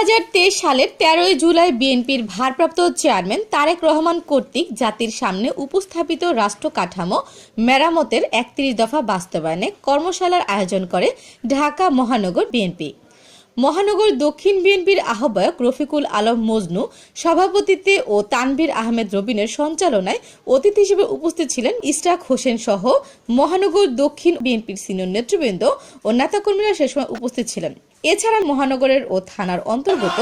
সালের তেরোই জুলাই বিএনপির ভারপ্রাপ্ত চেয়ারম্যান তারেক রহমান কর্তৃক জাতির সামনে উপস্থাপিত রাষ্ট্র কাঠামো মেরামতের একত্রিশ দফা বাস্তবায়নে কর্মশালার আয়োজন করে ঢাকা মহানগর বিএনপি। মহানগর দক্ষিণ বিএনপির আহ্বায়ক রফিকুল আলম মজনু সভাপতিত্বে ও তানভীর আহমেদ রবিনের সঞ্চালনায় অতিথি হিসেবে উপস্থিত ছিলেন ইস্টাক হোসেন সহ মহানগর দক্ষিণ বিএনপির সিনিয়র নেতৃবৃন্দ ও নেতাকর্মীরা সে সময় উপস্থিত ছিলেন। এছাড়া মহানগরের ও থানার অন্তর্গত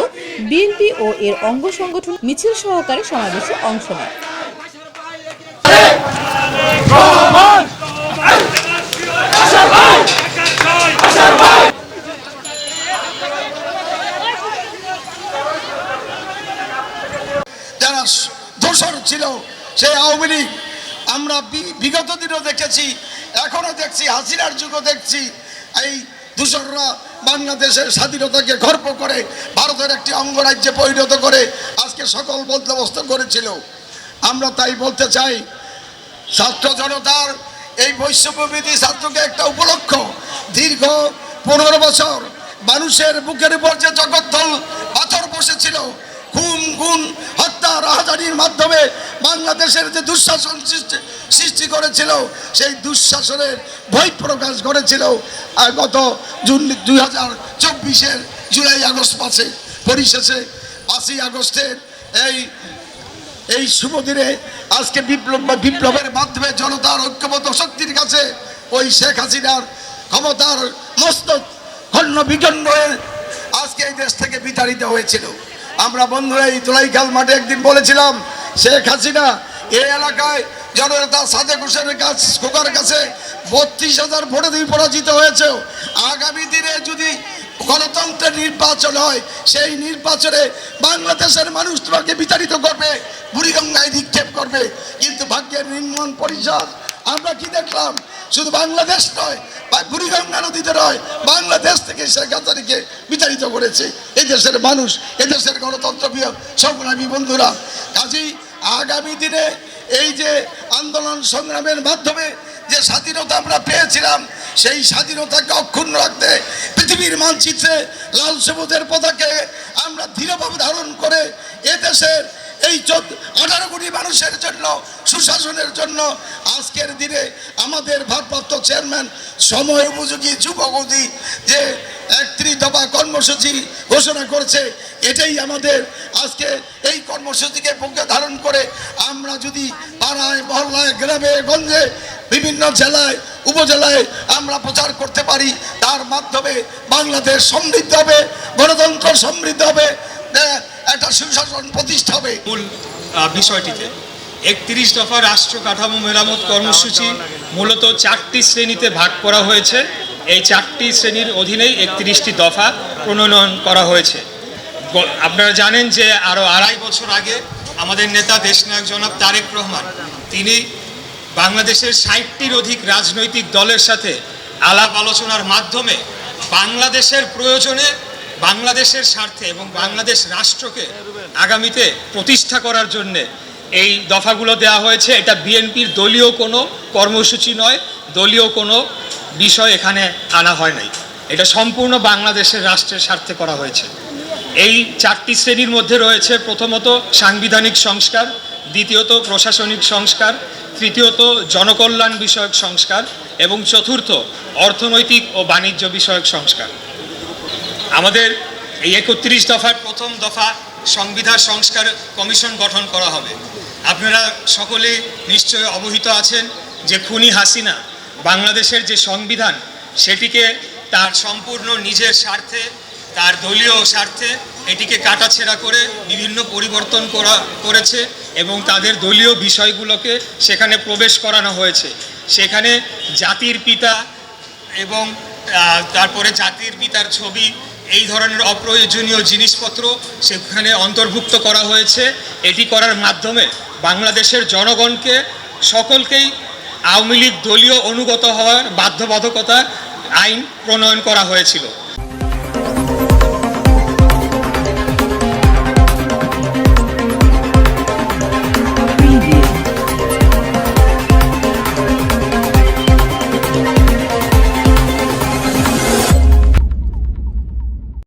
বিএনপি ও এর অঙ্গ সংগঠন মিছিল সহকারে সমাবেশে অংশ নেয়। যারা ছিল, সেই আওয়ামী লীগ, আমরা বিগত দিনও দেখেছি, এখনও দেখছি, হাসিনার যুগও দেখছি, এই দূষররা বাংলাদেশের স্বাধীনতাকে গর্ব করে, ভারতের একটি অঙ্গরাজ্যে পরিণত করে আজকে সকল বন্দোবস্ত করেছিল। আমরা তাই বলতে চাই, ছাত্র জনতার এই বৈশ্যবিধি ছাত্রকে একটা উপলক্ষ। দীর্ঘ পনেরো বছর মানুষের বুকের উপর যে জগৎ জগদ্দল পাথর বসেছিল খুন, গুণ, হত্যা রাহাজানির মাধ্যমে বাংলাদেশের যে দুঃশাসন সৃষ্টি সৃষ্টি করেছিল, সেই দুঃশাসনের ভয় প্রকাশ করেছিল। আর গত জুন দুই হাজার চব্বিশের জুলাই আগস্ট মাসে, পরিশেষে পাঁচই আগস্টের এই এই শুভ দিনে আজকে বিপ্লব, বিপ্লবের মাধ্যমে জনতার ঐক্যবদ্ধ শক্তির কাছে ওই শেখ হাসিনার ক্ষমতার মস্তক খন্ন বিজন্য হয়ে আজকে এই দেশ থেকে বিতাড়িত হয়েছিল। আমরা বন্ধুরা এই তোলাইখাল মাঠে একদিন বলেছিলাম, শেখ হাসিনা এই এলাকায় জনতা সাদেক হোসেনের কাছ, খোকার কাছে বত্রিশ হাজার ভোটে তুমি পরাজিত হয়েছে আগামী দিনে যদি গণতন্ত্রের নির্বাচন হয়, সেই নির্বাচনে বাংলাদেশের মানুষ তোমাকে বিতাড়িত করবে, বুড়িগঙ্গায় নিক্ষেপ করবে। কিন্তু ভাগ্যের নির্মাণ পরিষদ আমরা কি দেখলাম? শুধু বাংলাদেশ নয় বুড়িগঙ্গা নদীতে নয়? বাংলাদেশ থেকে শেখ হাসিনাকে বিতাড়িত করেছে। এই দেশের মানুষ, এ দেশের গণতন্ত্র প্রিয় সংগ্রামী বন্ধুরা। কাজেই আগামী দিনে এই যে আন্দোলন সংগ্রামের মাধ্যমে যে স্বাধীনতা আমরা পেয়েছিলাম, সেই স্বাধীনতাকে অক্ষুণ্ণ রাখতে পৃথিবীর মানচিত্রে লাল সবুজের পতাকে আমরা দৃঢ়ভাবে ধারণ করে এ দেশের এই আঠারো কোটি মানুষের জন্য, সুশাসনের জন্য আজকের দিনে আমাদের ভারপ্রাপ্ত চেয়ারম্যান, সময় উপযোগী যুবগতি যে একত্রিশ দফা কর্মসূচি ঘোষণা করছে, এটাই আমাদের আজকে এই কর্মসূচিকে পক্ষে ধারণ করে আমরা যদি পাড়ায়, মহল্লায়, গ্রামে, গঞ্জে, বিভিন্ন জেলায়, উপজেলায় আমরা প্রচার করতে পারি, তার মাধ্যমে বাংলাদেশ সমৃদ্ধ হবে, গণতন্ত্র সমৃদ্ধ হবে একটা সুশাসন প্রতিষ্ঠা হবে। মূল বিষয়টিতে একত্রিশ দফা রাষ্ট্র কাঠামো মেরামত কর্মসূচি মূলত চারটি শ্রেণীতে ভাগ করা হয়েছে। এই চারটি শ্রেণির অধীনেই একত্রিশটি দফা প্রণয়ন করা হয়েছে। আপনারা জানেন যে আরও আড়াই বছর আগে আমাদের নেতা দেশনায়ক জনাব তারেক রহমান, তিনি বাংলাদেশের ষাটটির অধিক রাজনৈতিক দলের সাথে আলাপ আলোচনার মাধ্যমে বাংলাদেশের প্রয়োজনে বাংলাদেশের স্বার্থে এবং বাংলাদেশ রাষ্ট্রকে আগামীতে প্রতিষ্ঠা করার জন্যে এই দফাগুলো দেওয়া হয়েছে। এটা বিএনপির দলীয় কোনো কর্মসূচি নয়, দলীয় কোনো বিষয় এখানে আনা হয় নাই। এটা সম্পূর্ণ বাংলাদেশের রাষ্ট্রের স্বার্থে করা হয়েছে। এই চারটি শ্রেণির মধ্যে রয়েছে প্রথমত সাংবিধানিক সংস্কার, দ্বিতীয়ত প্রশাসনিক সংস্কার, তৃতীয়ত জনকল্যাণ বিষয়ক সংস্কার, এবং চতুর্থ অর্থনৈতিক ও বাণিজ্য বিষয়ক সংস্কার। আমাদের এই একত্রিশ দফার প্রথম দফা সংবিধান সংস্কার কমিশন গঠন করা হবে। আপনারা সকলে নিশ্চয় অবহিত আছেন যে খুনি হাসিনা বাংলাদেশের যে সংবিধান, সেটিকে তার সম্পূর্ণ নিজের স্বার্থে, তার দলীয় স্বার্থে এটিকে কাটাছেড়া করে বিভিন্ন পরিবর্তন করা, করেছে এবং তাদের দলীয় বিষয়গুলোকে সেখানে প্রবেশ করানো হয়েছে। সেখানে জাতির পিতা এবং তারপরে জাতির পিতার ছবি এই ধরনের অপ্রয়োজনীয় জিনিসপত্র সেখানে অন্তর্ভুক্ত করা হয়েছে। এটি করার মাধ্যমে বাংলাদেশের জনগণকে সকলকেই আওয়ামী লীগ দলীয় অনুগত হওয়ার বাধ্যবাধকতা আইন প্রণয়ন করা হয়েছিল।